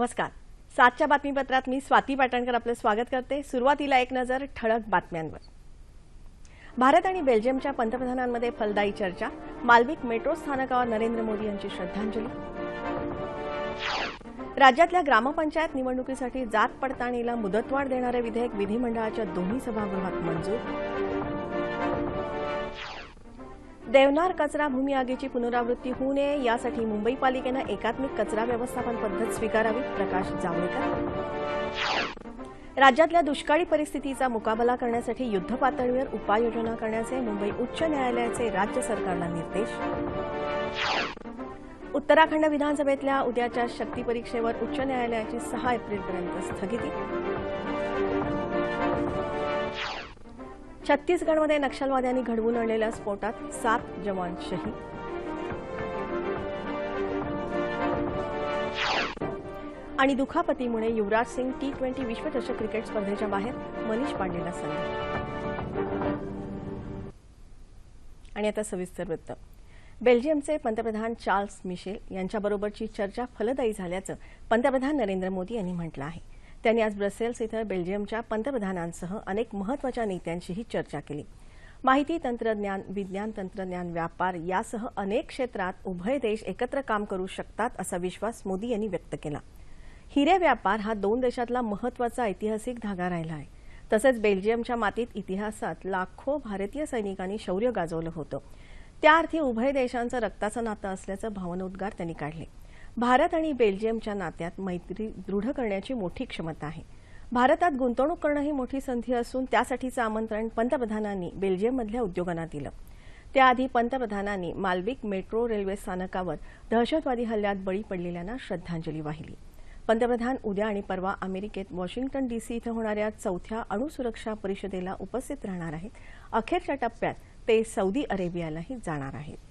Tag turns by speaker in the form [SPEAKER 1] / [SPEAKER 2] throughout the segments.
[SPEAKER 1] नमस्कार सातच्या बातमीपत्रात मी स्वाती पाटणकर आपलं स्वागत करते सुरुवातीला एक नजर ठळक बातम्यांवर भारत आणि बेल्जियमच्या पंतप्रधानांमध्ये फलदायी चर्चा मालविक मेट्रो स्थानकावर नरेंद्र मोदी यांची श्रद्धांजली राज्यातल्या ग्रामपंचायत निवडणुकीसाठी जात पडताळणीला मुदतवाढ देणारे विधेयक विधिमंडळाच्या दोन्ही सभागृहात मंजूर देवनार कचरा भूमी आगीची पुनरावृत्ती होऊ नये यासाठी मुंबई पालिकेनं एकात्मिक कचरा व्यवस्थापन पद्धत स्वीकारावी प्रकाश जावडेकर राज्यातल्या दुष्काळी परिस्थितीचा मुकाबला करण्यासाठी युद्धपातळीवर उपाययोजना करण्याचे मुंबई उच्च न्यायालयाचे राज्य सरकारला निर्देश उत्तराखंड विधानसभेतल्या उद्याच्या शक्तीपरीक्षेवर उच्च न्यायालयाची सहा एप्रिलपर्यंत स्थगिती छत्तीसगडमध्ये नक्षलवाद्यांनी घडवून आणलेल्या स्फोटात सात जवान शहीद आणि दुखापतीमुळे युवराज सिंग टी ट्वेंटी विश्वचषक क्रिकेट स्पर्धेच्या बाहेर मनीष पांडेला सल्ला आणि आता सविस्तर वृत्त बेल्जियमचे पंतप्रधान चार्ल्स मिशेल यांच्याबरोबरची चर्चा फलदायी झाल्याचं पंतप्रधान नरेंद्र मोदी यांनी म्हटलं आहे त्यांनी आज ब्रसेल्स इथं बेल्जियमच्या पंतप्रधानांसह अनेक महत्वाच्या नेत्यांशीही चर्चा केली माहिती तंत्रज्ञान विज्ञान तंत्रज्ञान व्यापार यासह अनेक क्षेत्रात उभय देश एकत्र काम करू शकतात असा विश्वास मोदी यांनी व्यक्त केला हिरे व्यापार हा दोन देशातला महत्वाचा ऐतिहासिक धागा राहिला आहे तसंच बेल्जियमच्या मातीत इतिहासात लाखो भारतीय सैनिकांनी शौर्य गाजवलं होतं त्याअर्थी उभय देशांचं रक्ताचं नातं असल्याचं भावनोद्गार त्यांनी काढले भारत आणि बेल्जियमच्या नात्यात मैत्री दृढ करण्याची मोठी क्षमता आहे भारतात गुंतवणूक करणं ही मोठी संधी असून त्यासाठीचं आमंत्रण पंतप्रधानांनी बेल्जियममधल्या उद्योगांना दिलं त्याआधी पंतप्रधानांनी मालविक मेट्रो रेल्वे स्थानकावर दहशतवादी हल्ल्यात बळी पडलेल्यांना श्रद्धांजली वाहिली पंतप्रधान उद्या आणि परवा अमेरिकेत वॉशिंग्टन डीसी इथं होणाऱ्या चौथ्या अणुसुरक्षा परिषदेला उपस्थित राहणार आहेत अखेरच्या टप्प्यात ते सौदी अरेबियालाही जाणार आहेत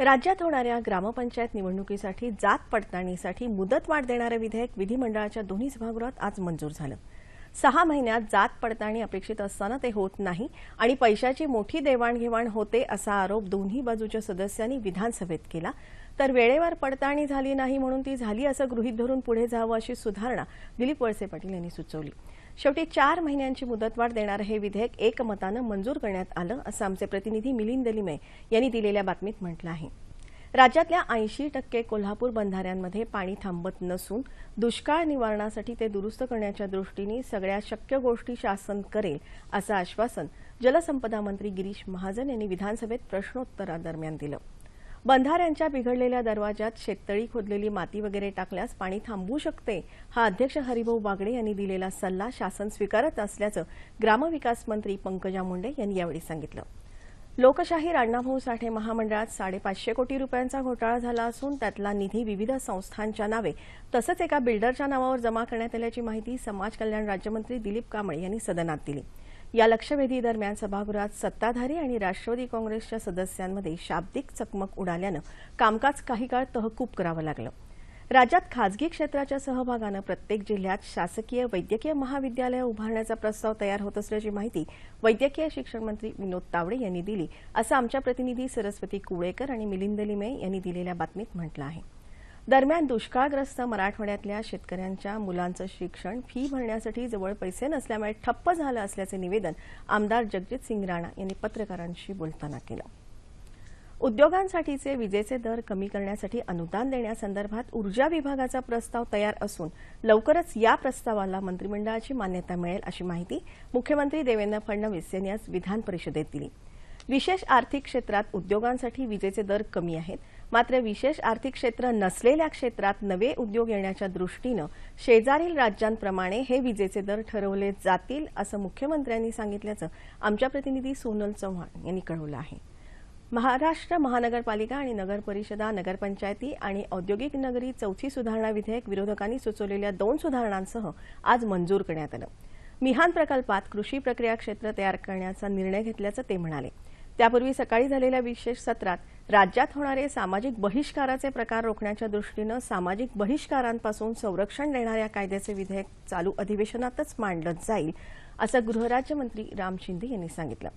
[SPEAKER 1] राज्यात होणाऱ्या ग्रामपंचायत निवडणुकीसाठी जात पडताळणीसाठी मुदतवाढ देणारं विधेयक विधिमंडळाच्या दोन्ही सभागृहात आज मंजूर झालं सहा महिन्यात जात पडताळणी अपेक्षित असताना ते होत नाही आणि पैशाची मोठी देवाणघेवाण होते असा आरोप दोन्ही बाजूच्या सदस्यांनी विधानसभेत केला तर वेळेवर पडताळणी झाली नाही म्हणून ती झाली असं गृहीत धरून पुढे जावं अशी सुधारणा दिलीप वळसे पाटील यांनी सुचवली शेवटी चार महिन्यांची मुदतवाढ देणारं हे विधेयक एकमतानं मंजूर करण्यात आलं असं आमचे प्रतिनिधी मिलिंद लिमे यांनी दिलेल्या बातमीत म्हटलं आहे राज्यातल्या ऐंशी टक्के कोल्हापूर बंधाऱ्यांमध्ये पाणी थांबत नसून दुष्काळ निवारणासाठी ते दुरुस्त करण्याच्या दृष्टीने सगळ्या शक्य गोष्टी शासन करेल असं आश्वासन जलसंपदा मंत्री गिरीश महाजन यांनी विधानसभेत प्रश्नोत्तरादरम्यान दिलं बंधाऱ्यांच्या बिघडलेल्या दरवाजात शेततळी खोदलेली माती वगैरे टाकल्यास पाणी थांबवू शकते हा अध्यक्ष हरिभाऊ बागडे यांनी दिलेला सल्ला शासन स्वीकारत असल्याचं ग्रामविकास मंत्री पंकजा मुंडे यांनी यावेळी सांगितलं लोकशाही अण्णाभाऊ साठे महामंडळात साडेपाचशे कोटी रुपयांचा घोटाळा झाला असून त्यातला निधी विविध संस्थांच्या नावे तसंच एका बिल्डरच्या नावावर जमा करण्यात आल्याची माहिती समाज कल्याण राज्यमंत्री दिलीप कांबळे यांनी सदनात दिली या दरम्यान सभागृहात सत्ताधारी आणि राष्ट्रवादी काँग्रेसच्या सदस्यांमध्ये शाब्दिक चकमक उडाल्यानं कामकाज काही काळ तहकूब करावं लागलं राज्यात खाजगी क्षेत्राच्या सहभागानं प्रत्येक जिल्ह्यात शासकीय वैद्यकीय महाविद्यालय उभारण्याचा प्रस्ताव तयार होत असल्याची माहिती वैद्यकीय शिक्षण मंत्री विनोद तावडे यांनी दिली असं आमच्या प्रतिनिधी सरस्वती कुळेकर आणि मिलिंद लिमे यांनी दिलेल्या बातमीत म्हटलं आहे दरम्यान दुष्काळग्रस्त मराठवाड्यातल्या शेतकऱ्यांच्या मुलांचं शिक्षण फी भरण्यासाठी जवळ पैसे नसल्यामुळे ठप्प झालं असल्याचे निवेदन आमदार जगजित सिंग राणा यांनी पत्रकारांशी बोलताना केलं उद्योगांसाठीचे विजेचे दर कमी करण्यासाठी अनुदान देण्यासंदर्भात ऊर्जा विभागाचा प्रस्ताव तयार असून लवकरच या प्रस्तावाला मंत्रिमंडळाची मान्यता मिळेल अशी माहिती मुख्यमंत्री देवेंद्र फडणवीस यांनी आज विधान परिषदेत दिली विशेष आर्थिक क्षेत्रात उद्योगांसाठी विजेचे दर कमी आहेत मात्र विशेष आर्थिक क्षेत्र नसलेल्या क्षेत्रात नवे उद्योग येण्याच्या दृष्टीनं शेजारील राज्यांप्रमाणे हे विजेचे दर ठरवले जातील असं मुख्यमंत्र्यांनी सांगितल्याचं आमच्या प्रतिनिधी सोनल चव्हाण यांनी कळवलं आहे महाराष्ट्र महानगरपालिका आणि नगरपरिषदा नगरपंचायती आणि औद्योगिक नगरी चौथी सुधारणा विधेयक विरोधकांनी सुचवलेल्या दोन सुधारणांसह आज मंजूर करण्यात आलं मिहान प्रकल्पात कृषी प्रक्रिया क्षेत्र तयार करण्याचा निर्णय घेतल्याचं ते म्हणाले त्यापूर्वी सकाळी झालेल्या विशेष सत्रात राज्यात होणारे सामाजिक बहिष्काराचे प्रकार रोखण्याच्या दृष्टीनं सामाजिक बहिष्कारांपासून संरक्षण देणाऱ्या कायद्याचे विधेयक चालू अधिवेशनातच मांडलं जाईल असं गृहराज्यमंत्री राम शिंदे यांनी सांगितलं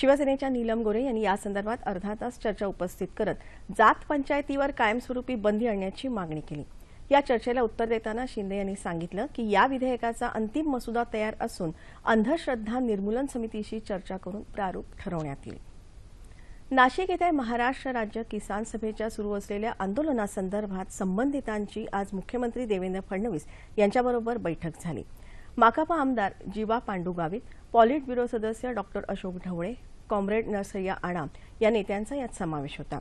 [SPEAKER 1] शिवसेनेच्या नीलम गोरे यांनी यासंदर्भात अर्धा तास चर्चा उपस्थित करत जात पंचायतीवर कायमस्वरूपी बंदी आणण्याची मागणी केली या चर्चेला उत्तर देताना शिंदे यांनी सांगितलं की या विधेयकाचा अंतिम मसुदा तयार असून अंधश्रद्धा निर्मूलन समितीशी चर्चा करून प्रारूप ठरवण्यात येईल नाशिक येथे महाराष्ट्र राज्य किसान सभेच्या सुरू असलेल्या आंदोलनासंदर्भात संबंधितांची आज मुख्यमंत्री देवेंद्र फडणवीस यांच्याबरोबर बैठक झाली माकापा आमदार जीवा पांडू गावित पॉलिट ब्युरो सदस्य डॉक्टर अशोक ढवळे कॉम्रेड नरसय्या आणाम या नेत्यांचा यात समावेश होता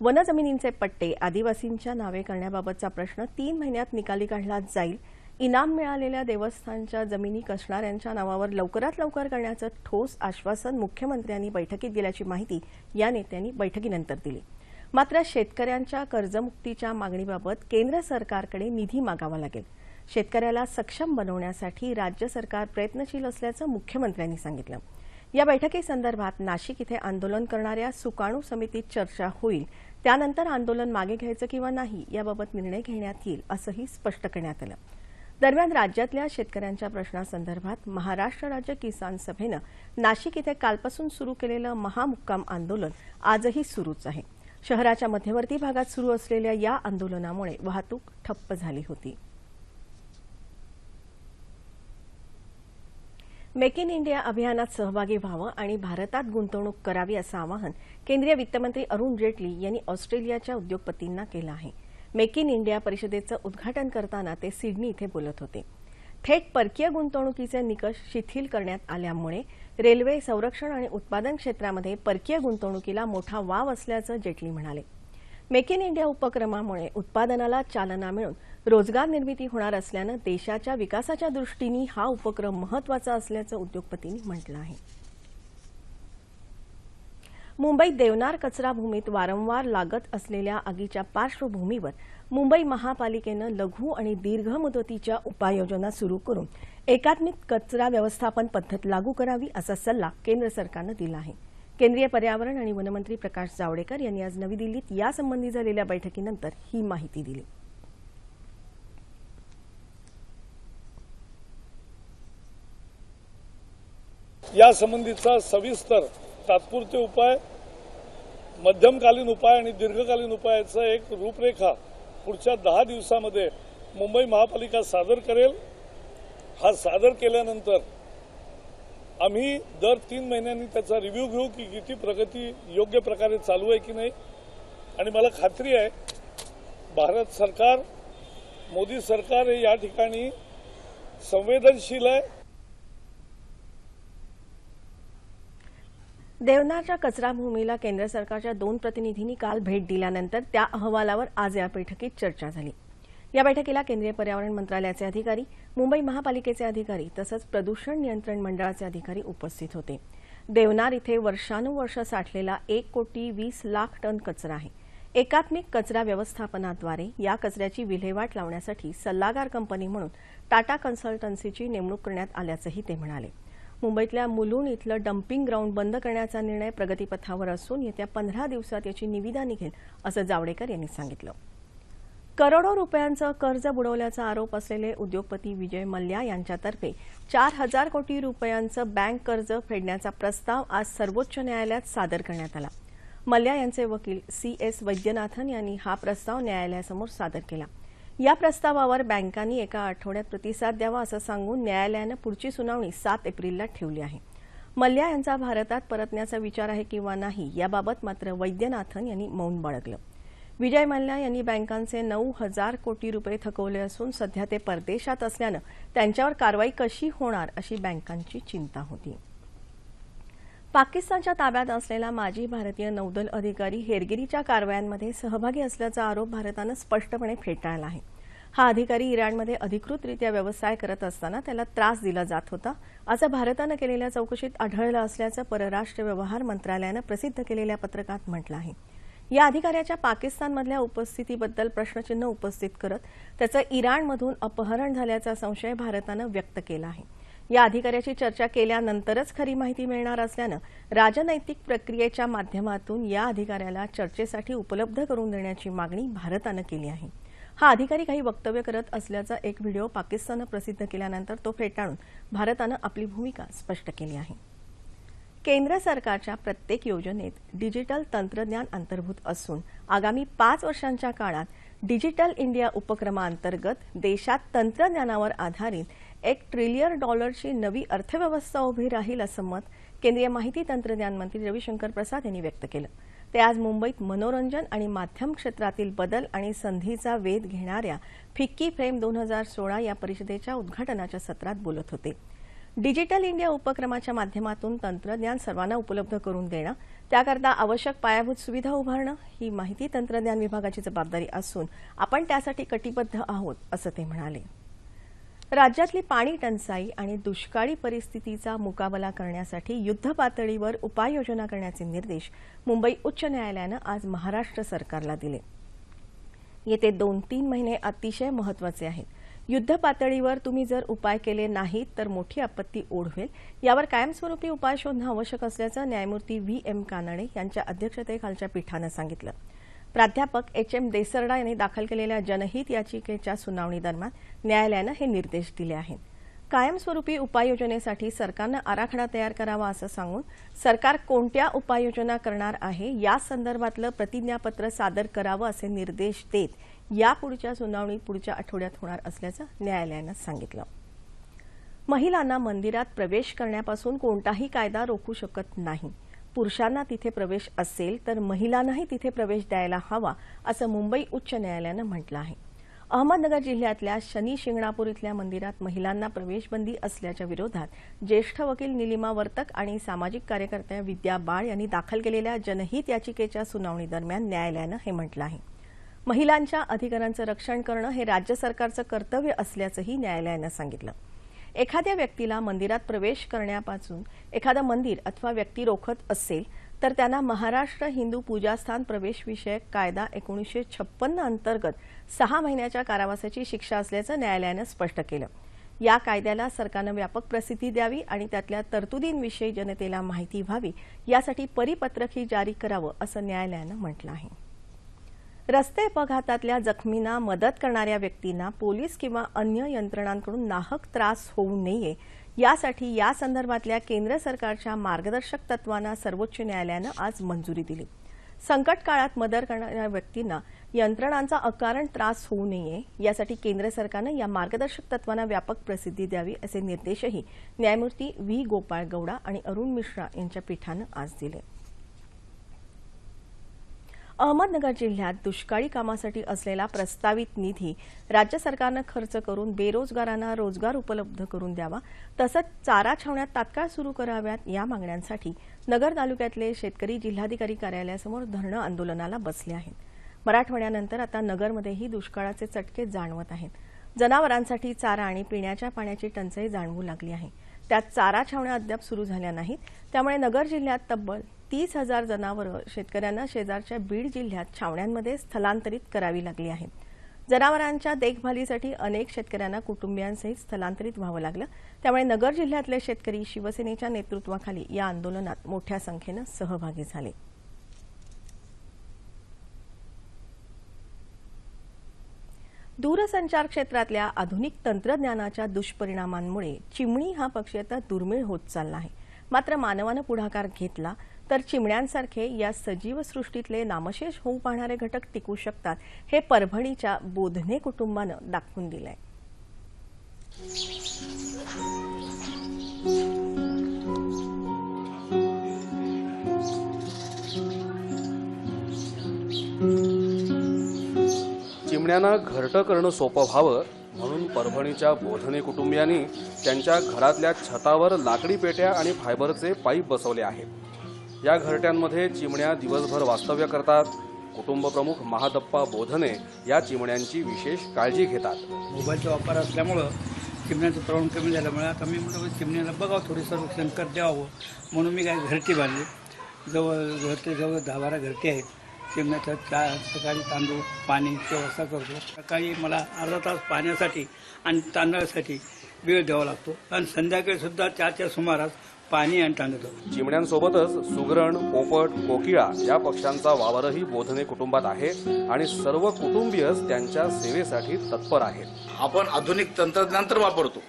[SPEAKER 1] वनजमिनींचे पट्टे आदिवासींच्या नावे करण्याबाबतचा प्रश्न तीन महिन्यात निकाली काढला जाईल इनाम मिळालेल्या देवस्थानच्या जमिनी कसणाऱ्यांच्या नावावर लवकरात लवकर करण्याचं ठोस आश्वासन मुख्यमंत्र्यांनी बैठकीत दिल्याची माहिती या नेत्यांनी बैठकीनंतर दिली मात्र शेतकऱ्यांच्या कर्जमुक्तीच्या मागणीबाबत केंद्र सरकारकडे निधी मागावा लागेल शेतकऱ्याला सक्षम बनवण्यासाठी राज्य सरकार प्रयत्नशील असल्याचं मुख्यमंत्र्यांनी सांगितलं या बैठकीसंदर्भात नाशिक इथे आंदोलन करणाऱ्या सुकाणू समितीत चर्चा होईल त्यानंतर आंदोलन मागे घ्यायचं किंवा नाही याबाबत निर्णय घेण्यात येईल असंही स्पष्ट करण्यात आलं दरम्यान राज्यातल्या शेतकऱ्यांच्या प्रश्नासंदर्भात महाराष्ट्र राज्य किसान सभेनं नाशिक इथं कालपासून सुरू केलेलं महामुक्काम आंदोलन आजही सुरूच आहे शहराच्या मध्यवर्ती भागात सुरू असलेल्या या आंदोलनामुळे वाहतूक ठप्प झाली होती मेक इन इंडिया अभियानात सहभागी व्हावं आणि भारतात गुंतवणूक करावी असं आवाहन केंद्रीय वित्तमंत्री अरुण जेटली यांनी ऑस्ट्रेलियाच्या उद्योगपतींना केलं आहे मेक इन इंडिया परिषदेचं उद्घाटन करताना ते सिडनी इथे बोलत होते थेट परकीय गुंतवणुकीचे निकष शिथिल करण्यात आल्यामुळे रेल्वे संरक्षण आणि उत्पादन क्षेत्रामध्ये परकीय गुंतवणुकीला मोठा वाव असल्याचं जेटली म्हणाले मेक इन इंडिया उपक्रमामुळे उत्पादनाला चालना मिळून रोजगार निर्मिती होणार असल्यानं देशाच्या विकासाच्या दृष्टीने हा उपक्रम महत्वाचा असल्याचं उद्योगपतींनी म्हटलं आहे मुंबईत देवनार कचरा भूमीत वारंवार लागत असलेल्या आगीच्या पार्श्वभूमीवर मुंबई महापालिकेनं लघु आणि दीर्घ मुदतीच्या उपाययोजना सुरू करून एकात्मिक कचरा व्यवस्थापन पद्धत लागू करावी असा सल्ला केंद्र सरकारनं दिला आहे केंद्रीय पर्यावरण आणि वनमंत्री प्रकाश जावडेकर यांनी आज नवी दिल्लीत यासंबंधी झालेल्या बैठकीनंतर ही माहिती दिली
[SPEAKER 2] यासंबंधीचा सविस्तर तात्पुरते उपाय मध्यमकालीन उपाय आणि दीर्घकालीन उपायाचं एक रूपरेखा पुढच्या दहा दिवसामध्ये मुंबई महापालिका सादर करेल हा सादर केल्यानंतर आम्ही दर तीन महिन्यांनी त्याचा रिव्ह्यू घेऊ की किती प्रगती योग्य प्रकारे चालू आहे की नाही आणि मला खात्री आहे भारत सरकार मोदी सरकार हे या ठिकाणी संवेदनशील आहे
[SPEAKER 1] देवनारच्या कचराभूमीला केंद्र सरकारच्या दोन प्रतिनिधींनी काल भेट दिल्यानंतर त्या अहवालावर आज या बैठकीत चर्चा झाली या बैठकीला केंद्रीय पर्यावरण मंत्रालयाचे अधिकारी मुंबई महापालिकेचे अधिकारी तसंच प्रदूषण नियंत्रण मंडळाचे अधिकारी उपस्थित होते देवनार इथे वर्षानुवर्ष साठलेला एक कोटी वीस लाख टन कचरा आहे एकात्मिक कचरा व्यवस्थापनाद्वारे या कचऱ्याची विल्हेवाट लावण्यासाठी सल्लागार कंपनी म्हणून टाटा कन्सल्टन्सीची नेमणूक करण्यात आल्याचंही ते म्हणाले मुंबईतल्या मुलुंड इथलं डम्पिंग ग्राउंड बंद करण्याचा निर्णय प्रगतीपथावर असून येत्या पंधरा दिवसात याची निविदा निघेल असं जावडेकर यांनी सांगितलं करोडो रुपयांचं कर्ज बुडवल्याचा आरोप असलेले उद्योगपती विजय मल्ल्या यांच्यातर्फे चार हजार कोटी रुपयांचं बँक कर्ज फेडण्याचा प्रस्ताव आज सर्वोच्च न्यायालयात सादर करण्यात आला मल्ल्या यांचे वकील सी एस वैद्यनाथन यांनी हा प्रस्ताव न्यायालयासमोर सादर केला या प्रस्तावावर बँकांनी एका आठवड्यात प्रतिसाद द्यावा असं सांगून न्यायालयानं पुढची सुनावणी सात एप्रिलला ठेवली आहे मल्ल्या यांचा भारतात परतण्याचा विचार आहे किंवा नाही याबाबत मात्र वैद्यनाथन यांनी मौन बाळगलं विजय मल्ल्या यांनी बँकांचे नऊ हजार कोटी रुपये थकवले असून सध्या ते परदेशात असल्यानं त्यांच्यावर कारवाई कशी होणार अशी बँकांची चिंता होती पाकिस्तानच्या ताब्यात असलेला माजी भारतीय नौदल अधिकारी हेरगिरीच्या कारवायांमध्ये सहभागी असल्याचा आरोप भारतानं स्पष्टपणे फेटाळला आहे हा अधिकारी इराणमध्ये अधिकृतरित्या व्यवसाय करत असताना त्याला त्रास दिला जात होता असं भारतानं केलेल्या चौकशीत आढळलं असल्याचं परराष्ट्र व्यवहार मंत्रालयानं प्रसिद्ध केलेल्या पत्रकात म्हटलं आहे या अधिकाऱ्याच्या पाकिस्तानमधल्या उपस्थितीबद्दल प्रश्नचिन्ह उपस्थित करत त्याचं इराणमधून अपहरण झाल्याचा संशय भारतानं व्यक्त केला आहे या अधिकाऱ्याची चर्चा केल्यानंतरच खरी माहिती मिळणार असल्यानं राजनैतिक प्रक्रियेच्या माध्यमातून या अधिकाऱ्याला चर्चेसाठी उपलब्ध करून देण्याची मागणी भारतानं केली आहे हा अधिकारी काही वक्तव्य करत असल्याचा एक व्हिडिओ पाकिस्ताननं प्रसिद्ध केल्यानंतर तो फेटाळून भारतानं आपली भूमिका स्पष्ट केली आहे केंद्र सरकारच्या प्रत्येक योजनेत डिजिटल तंत्रज्ञान अंतर्भूत असून आगामी पाच वर्षांच्या काळात डिजिटल इंडिया उपक्रमाअंतर्गत देशात तंत्रज्ञानावर आधारित एक ट्रिलियन डॉलरची नवी अर्थव्यवस्था उभी राहील असं मत केंद्रीय माहिती तंत्रज्ञान मंत्री रविशंकर प्रसाद यांनी व्यक्त केलं ते आज मुंबईत मनोरंजन आणि माध्यम क्षेत्रातील बदल आणि संधीचा वेध घेणाऱ्या फिक्की फ्रेम दोन हजार सोळा या परिषदेच्या उद्घाटनाच्या सत्रात बोलत होते डिजिटल इंडिया उपक्रमाच्या माध्यमातून तंत्रज्ञान सर्वांना उपलब्ध करून देणं त्याकरता आवश्यक पायाभूत सुविधा उभारणं ही माहिती तंत्रज्ञान विभागाची जबाबदारी असून आपण त्यासाठी कटिबद्ध आहोत असं ते म्हणाले राज्यातली पाणी टंचाई आणि दुष्काळी परिस्थितीचा मुकाबला करण्यासाठी युद्धपातळीवर उपाययोजना करण्याचे निर्देश मुंबई उच्च न्यायालयानं आज महाराष्ट्र सरकारला दिले येते दोन तीन महिने अतिशय महत्वाचे आहेत युद्धपातळीवर तुम्ही जर उपाय केले नाहीत तर मोठी आपत्ती ओढवेल यावर कायमस्वरूपी उपाय शोधणं आवश्यक असल्याचं न्यायमूर्ती व्ही एम कानडे यांच्या अध्यक्षतेखालच्या पीठानं सांगितलं प्राध्यापक एच एम देसरडा यांनी दाखल केलेल्या जनहित याचिकेच्या सुनावणीदरम्यान न्यायालयानं हे निर्देश दिले आहेत कायमस्वरूपी उपाययोजनेसाठी सरकारनं आराखडा तयार करावा असं सांगून सरकार कोणत्या उपाययोजना करणार आहे या संदर्भातलं प्रतिज्ञापत्र सादर करावं असे निर्देश देत या सुनावणी पुढच्या आठवड्यात होणार असल्याचं न्यायालयानं सांगितलं महिलांना मंदिरात प्रवेश करण्यापासून कोणताही कायदा रोखू शकत नाही पुरुषांना तिथे प्रवेश असेल तर महिलांनाही तिथे प्रवेश द्यायला हवा असं मुंबई उच्च न्यायालयानं म्हटलं आहे अहमदनगर जिल्ह्यातल्या शनी शिंगणापूर इथल्या मंदिरात महिलांना प्रवेशबंदी असल्याच्या विरोधात ज्येष्ठ वकील निलिमा वर्तक आणि सामाजिक कार्यकर्त्या विद्या बाळ यांनी दाखल केलेल्या जनहित याचिकेच्या सुनावणीदरम्यान न्यायालयानं हे म्हटलं आहे महिलांच्या अधिकारांचं रक्षण करणं हे राज्य सरकारचं कर्तव्य असल्याचंही न्यायालयानं सांगितलं एखाद्या व्यक्तीला मंदिरात प्रवेश करण्यापासून एखादं मंदिर अथवा व्यक्ती रोखत असेल तर त्यांना महाराष्ट्र हिंदू पूजास्थान प्रवेशविषयक कायदा एकोणीसशे छप्पन्न अंतर्गत सहा महिन्याच्या कारावासाची शिक्षा असल्याचं न्यायालयानं स्पष्ट केलं या कायद्याला सरकारनं व्यापक प्रसिद्धी द्यावी आणि त्यातल्या तरतुदींविषयी जनतेला माहिती व्हावी यासाठी परिपत्रकही जारी करावं असं न्यायालयानं म्हटलं आहे रस्ते अपघातातल्या जखमींना मदत करणाऱ्या व्यक्तींना पोलीस किंवा अन्य यंत्रणांकडून नाहक त्रास होऊ नये यासाठी या संदर्भातल्या केंद्र सरकारच्या मार्गदर्शक तत्वांना सर्वोच्च न्यायालयानं आज मंजुरी दिली संकट काळात मदत करणाऱ्या व्यक्तींना यंत्रणांचा अकारण त्रास होऊ नये यासाठी केंद्र सरकारनं या मार्गदर्शक तत्वांना व्यापक प्रसिद्धी द्यावी असे निर्देशही न्यायमूर्ती व्ही गोपाळ गौडा आणि अरुण मिश्रा यांच्या पीठानं आज दिले अहमदनगर जिल्ह्यात दुष्काळी कामासाठी असलेला प्रस्तावित निधी राज्य सरकारनं खर्च करून बेरोजगारांना रोजगार उपलब्ध करून द्यावा तसंच चारा छावण्यात तात्काळ सुरू कराव्यात या मागण्यांसाठी नगर तालुक्यातले शेतकरी जिल्हाधिकारी कार्यालयासमोर धरणं आंदोलनाला बसले आहेत मराठवाड्यानंतर आता नगरमध्येही दुष्काळाचे चटके जाणवत आहेत जनावरांसाठी चारा आणि पिण्याच्या पाण्याची टंचाई जाणवू लागली आहे त्यात चारा छावण्या अद्याप सुरू झाल्या नाहीत त्यामुळे नगर जिल्ह्यात तब्बल तीस हजार जनावरं शेतकऱ्यांना शेजारच्या बीड जिल्ह्यात छावण्यांमध्ये स्थलांतरित करावी लागली आहेत जनावरांच्या देखभालीसाठी अनेक शेतकऱ्यांना कुटुंबियांसहित स्थलांतरित व्हावं लागलं त्यामुळे नगर जिल्ह्यातले शेतकरी शिवसेनेच्या नेतृत्वाखाली या आंदोलनात मोठ्या संख्येनं सहभागी झाले दूरसंचार क्षेत्रातल्या आधुनिक तंत्रज्ञानाच्या दुष्परिणामांमुळे चिमणी हा पक्षी आता दुर्मिळ होत चालला आहे मात्र मानवानं पुढाकार घेतला तर चिमण्यांसारखे या सजीव सृष्टीतले नामशेष होऊ पाहणारे घटक टिकू शकतात हे परभणीच्या बोधने कुटुंबानं दाखवून दिलंय
[SPEAKER 3] चिमण्यांना घरटं करणं सोपं व्हावं म्हणून परभणीच्या बोधने कुटुंबियांनी त्यांच्या घरातल्या छतावर लाकडी पेट्या आणि फायबरचे पाईप बसवले आहेत या घरट्यांमध्ये चिमण्या दिवसभर वास्तव्य करतात कुटुंबप्रमुख महादप्पा बोधने या चिमण्यांची विशेष काळजी घेतात
[SPEAKER 4] मोबाईलचा वापर असल्यामुळं चिमण्याचं प्रमाण कमी झाल्यामुळे आता मी म्हणतो चिमण्याला बघावं थोडी संरक्षण कर द्यावं म्हणून मी काय घरटी बांधली जवळ घरटे जवळ दहा बारा घरटी आहेत चिमण्याचं चा सकाळी तांदूळ पाणी व्यवस्था करतो सकाळी मला अर्धा तास पाण्यासाठी आणि तांदळासाठी वेळ द्यावा लागतो आणि संध्याकाळीसुद्धा चारच्या सुमारास पाणी आणि तांदूळ
[SPEAKER 3] चिमण्यांसोबतच सुगरण पोपट कोकिळा या पक्ष्यांचा वावरही बोधने कुटुंबात आहे आणि सर्व कुटुंबीय त्यांच्या सेवेसाठी तत्पर आहेत
[SPEAKER 5] आपण आधुनिक तंत्रज्ञान तर वापरतो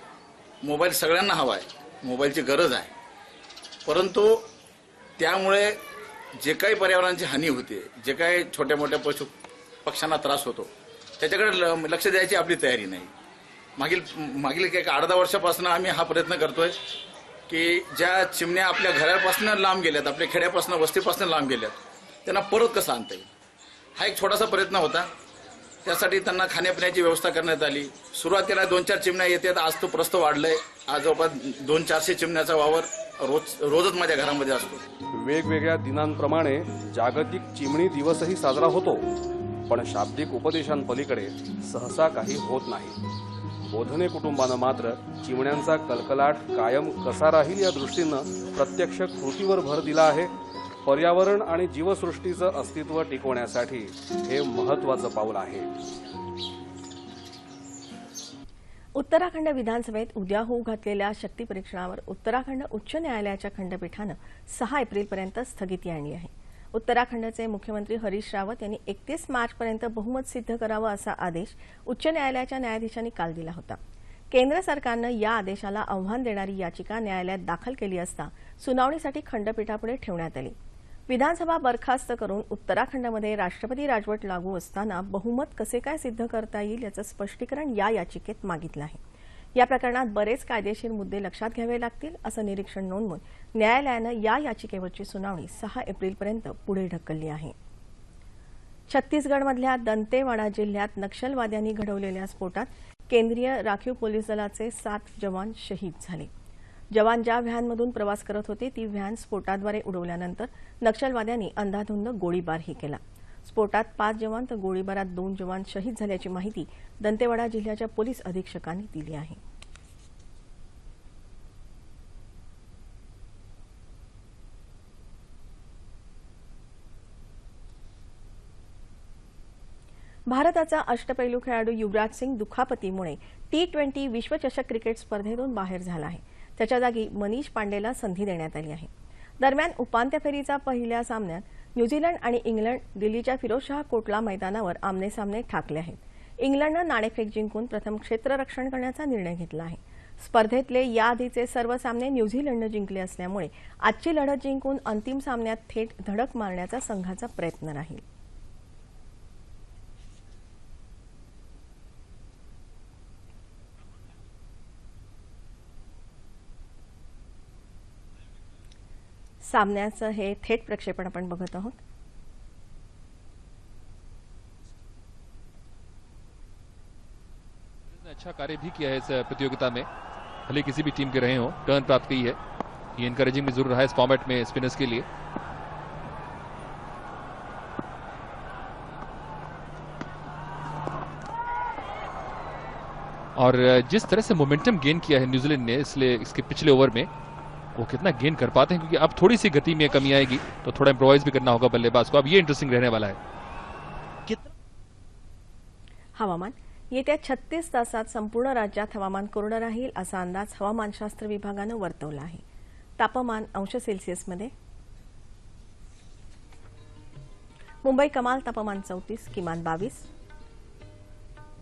[SPEAKER 5] मोबाईल सगळ्यांना हवा आहे मोबाईलची गरज आहे परंतु त्यामुळे जे काही पर्यावरणाची हानी होते जे काही छोट्या मोठ्या पशु पक्ष्यांना त्रास होतो त्याच्याकडे लक्ष द्यायची आपली तयारी नाही मागील मागील एक आठ वर्षापासून आम्ही हा प्रयत्न करतोय की ज्या चिमण्या आपल्या घरापासून लांब गेल्यात आपल्या खेड्यापासून वस्तीपासून लांब गेल्यात त्यांना परत कसं आणता येईल हा एक छोटासा प्रयत्न होता त्यासाठी त्यांना खाण्यापिण्याची व्यवस्था करण्यात आली सुरुवातीला दोन चार चिमण्या येतात आज तो प्रस्त वाढलाय आज जवळपास दोन चारशे चिमण्याचा वावर रोज रोजच माझ्या घरामध्ये असतो
[SPEAKER 6] वेगवेगळ्या दिनांप्रमाणे जागतिक चिमणी दिवसही साजरा होतो पण शाब्दिक उपदेशांपलीकडे सहसा काही होत नाही बोधने कुटुंबानं मात्र चिमण्यांचा कलकलाट कायम कसा राहील या दृष्टीनं प्रत्यक्ष कृतीवर भर दिला आहे पर्यावरण आणि जीवसृष्टीचं अस्तित्व टिकवण्यासाठी हे महत्वाचं पाऊल आहे
[SPEAKER 1] उत्तराखंड विधानसभेत उद्या होऊ घातलेल्या शक्ती परीक्षणावर उत्तराखंड उच्च न्यायालयाच्या खंडपीठानं सहा एप्रिलपर्यंत स्थगिती आणली आहे उत्तराखंडचे मुख्यमंत्री हरीश रावत यांनी एकतीस मार्चपर्यंत बहुमत सिद्ध करावं असा आदेश उच्च न्यायालयाच्या न्यायाधीशांनी काल दिला होता केंद्र सरकारनं या आदेशाला आव्हान देणारी याचिका न्यायालयात दाखल केली असता सुनावणीसाठी खंडपीठापुढे ठेवण्यात आली विधानसभा बरखास्त करून उत्तराखंडमध्ये राष्ट्रपती राजवट लागू असताना बहुमत कसे काय सिद्ध करता येईल याचं स्पष्टीकरण या याचिकेत मागितलं आहे या प्रकरणात बरेच कायदेशीर मुद्दे लक्षात घ्यावे लागतील असं निरीक्षण नोंदवून न्यायालयानं या याचिकेवरची सुनावणी सहा एप्रिलपर्यंत पुढे ढकलली आहे छत्तीसगडमधल्या दंतेवाडा जिल्ह्यात नक्षलवाद्यांनी घडवलेल्या स्फोटात केंद्रीय राखीव पोलीस दलाचे सात जवान शहीद झाले जवान ज्या व्हॅनमधून प्रवास करत होते ती व्हॅन स्फोटाद्वारे उडवल्यानंतर नक्षलवाद्यांनी अंधाधुंद गोळीबारही केला स्फोटात पाच जवान तर गोळीबारात दोन जवान शहीद झाल्याची माहिती दंतेवाडा जिल्ह्याच्या पोलीस अधीक्षकांनी दिली आहे भारताचा अष्टपैलू खेळाडू युवराज सिंग दुखापतीमुळे टी ट्वेंटी विश्वचषक क्रिकेट स्पर्धेतून बाहेर झाला आहे त्याच्या जागी मनीष पांडेला संधी देण्यात आली आहे दरम्यान उपांत्य फेरीचा पहिल्या सामन्यात न्यूझीलंड आणि इंग्लंड दिल्लीच्या फिरोजशाह कोटला मैदानावर आमने सामने ठाकले आहेत इंग्लंडनं नाणेफेक जिंकून प्रथम क्षेत्ररक्षण करण्याचा निर्णय घेतला आहे स्पर्धेतले याआधीचे सर्व सामने न्यूझीलंडनं जिंकले असल्यामुळे आजची लढत जिंकून अंतिम सामन्यात थेट धडक मारण्याचा संघाचा प्रयत्न राहील सामन हे थेट प्रक्षेपण अपन बढ़त आहोत
[SPEAKER 7] अच्छा कार्य भी किया है इस प्रतियोगिता में भले किसी भी टीम के रहे हो टर्न प्राप्त की है ये इनकरेजिंग भी जरूर रहा है इस फॉर्मेट में स्पिनर्स के लिए और जिस तरह से मोमेंटम गेन किया है न्यूजीलैंड ने इसलिए इसके पिछले ओवर में वो कितना गेन कर पाते हैं क्योंकि अब थोड़ी सी गति में कमी आएगी तो थोड़ा इम्प्रोवाइज भी करना होगा बल्लेबाज को अब ये इंटरेस्टिंग रहने वाला है
[SPEAKER 1] हवामान येत्या छत्तीस तासात संपूर्ण राज्यात हवामान कोरडं राहील असा अंदाज हवामानशास्त्र विभागानं वर्तवला आहे तापमान अंश सेल्सिअसमध्ये मुंबई कमाल तापमान चौतीस किमान बावीस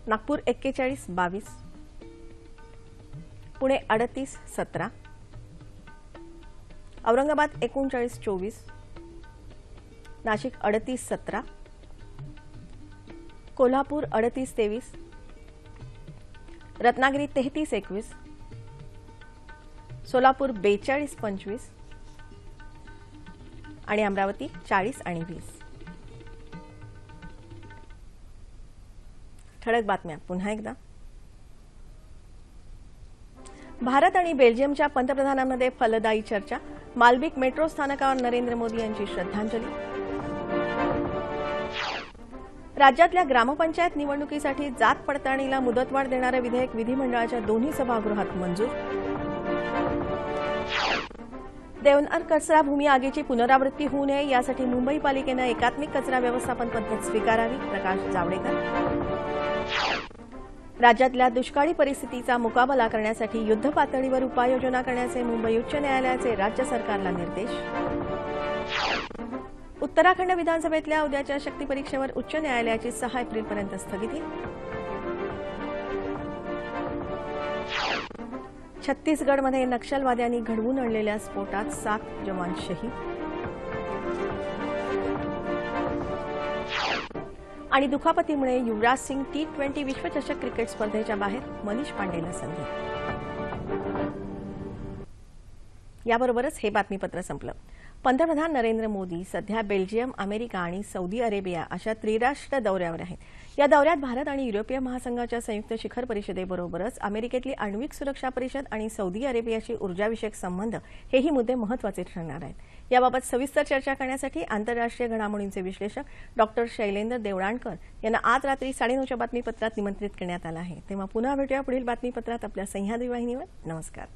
[SPEAKER 1] नागपूर एक्केचाळीस बावीस पुणे अडतीस सतरा औरंगाबाद एकोणचाळीस चोवीस नाशिक अडतीस सतरा कोल्हापूर अडतीस तेवीस रत्नागिरी तेहतीस एकवीस सोलापूर बेचाळीस पंचवीस आणि अमरावती चाळीस आणि वीस ठळक बातम्या पुन्हा एकदा भारत आणि बेल्जियमच्या पंतप्रधानांमध्ये फलदायी चर्चा मालबिक मेट्रो स्थानकावर नरेंद्र मोदी यांची श्रद्धांजली राज्यातल्या ग्रामपंचायत निवडणुकीसाठी जात पडताळणीला मुदतवाढ देणारं विधेयक विधिमंडळाच्या दोन्ही सभागृहात मंजूर देवनार कचरा भूमी आगीची पुनरावृत्ती होऊ नये यासाठी मुंबई पालिकेनं एकात्मिक कचरा व्यवस्थापन पद्धत स्वीकारावी प्रकाश जावडेकर राज्यातल्या दुष्काळी परिस्थितीचा मुकाबला करण्यासाठी युद्धपातळीवर उपाययोजना करण्याचे मुंबई उच्च न्यायालयाचे राज्य सरकारला निर्देश उत्तराखंड विधानसभेतल्या उद्याच्या शक्ती परीक्षेवर उच्च न्यायालयाची सहा एप्रिलपर्यंत स्थगिती छत्तीसगडमध्ये नक्षलवाद्यांनी घडवून आणलेल्या स्फोटात सात जवान शहीद आणि दुखापतीमुळे युवराज सिंग टी ट्वेंटी विश्वचषक क्रिकेट स्पर्धेच्या बाहेर मनीष पांडेला संधी याबरोबरच हे बातमीपत्र संपलं पंतप्रधान नरेंद्र मोदी सध्या बेल्जियम अमेरिका आणि सौदी अरेबिया अशा त्रिराष्ट्र दौऱ्यावर आहेत या दौऱ्यात भारत आणि युरोपीय महासंघाच्या संयुक्त शिखर परिषदेबरोबरच अमेरिकेतली आण्विक सुरक्षा परिषद आणि सौदी अरेबियाशी ऊर्जाविषयक संबंध हेही मुद्दे महत्वाचे ठरणार आहेत याबाबत सविस्तर चर्चा करण्यासाठी आंतरराष्ट्रीय घडामोडींचे विश्लेषक डॉक्टर शैलेंद्र देवडाणकर यांना आज रात्री साडेनऊच्या बातमीपत्रात निमंत्रित करण्यात आलं आहे तेव्हा पुन्हा भेटूया पुढील बातमीपत्रात आपल्या सह्याद्री वाहिनीवर नमस्कार